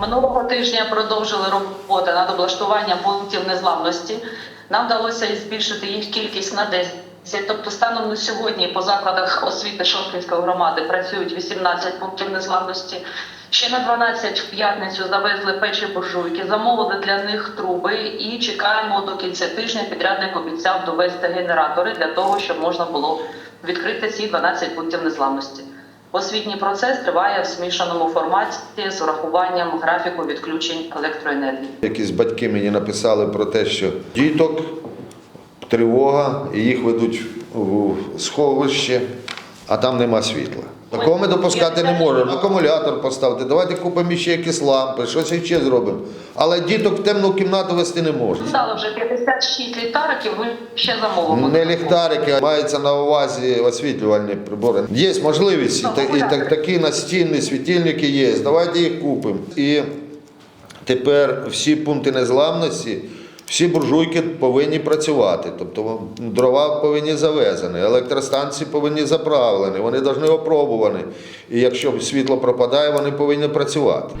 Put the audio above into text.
Минулого тижня продовжили роботи над облаштуванням пунктів незламності. Нам вдалося збільшити їх кількість на 10. Тобто, станом на сьогодні по закладах освіти Шовкінської громади працюють 18 пунктів незламності. Ще на 12 в п'ятницю завезли печі буржуйки, замовили для них труби і чекаємо до кінця тижня. Підрядник обіцяв довести генератори для того, щоб можна було відкрити ці 12 пунктів незламності. Освітній процес триває в змішаному форматі з урахуванням графіку відключень електроенергії. Якісь батьки мені написали про те, що діток, тривога, і їх ведуть в сховище, а там нема світла. Такого ми допускати не можемо. Акумулятор поставити, давайте купимо ще якісь лампи, щось ще зробимо. Але діток в темну кімнату вести не можна. Стало вже 56 ліхтариків, ми ще замовимо. Не ліхтарики, а мається на увазі освітлювальні прибори. Є можливість, і, і так- такі настінні світильники є. Давайте їх купимо. І тепер всі пункти незламності, всі буржуйки повинні працювати. Тобто дрова повинні завезені, електростанції повинні заправлені, вони повинні опробувані. І якщо світло пропадає, вони повинні працювати.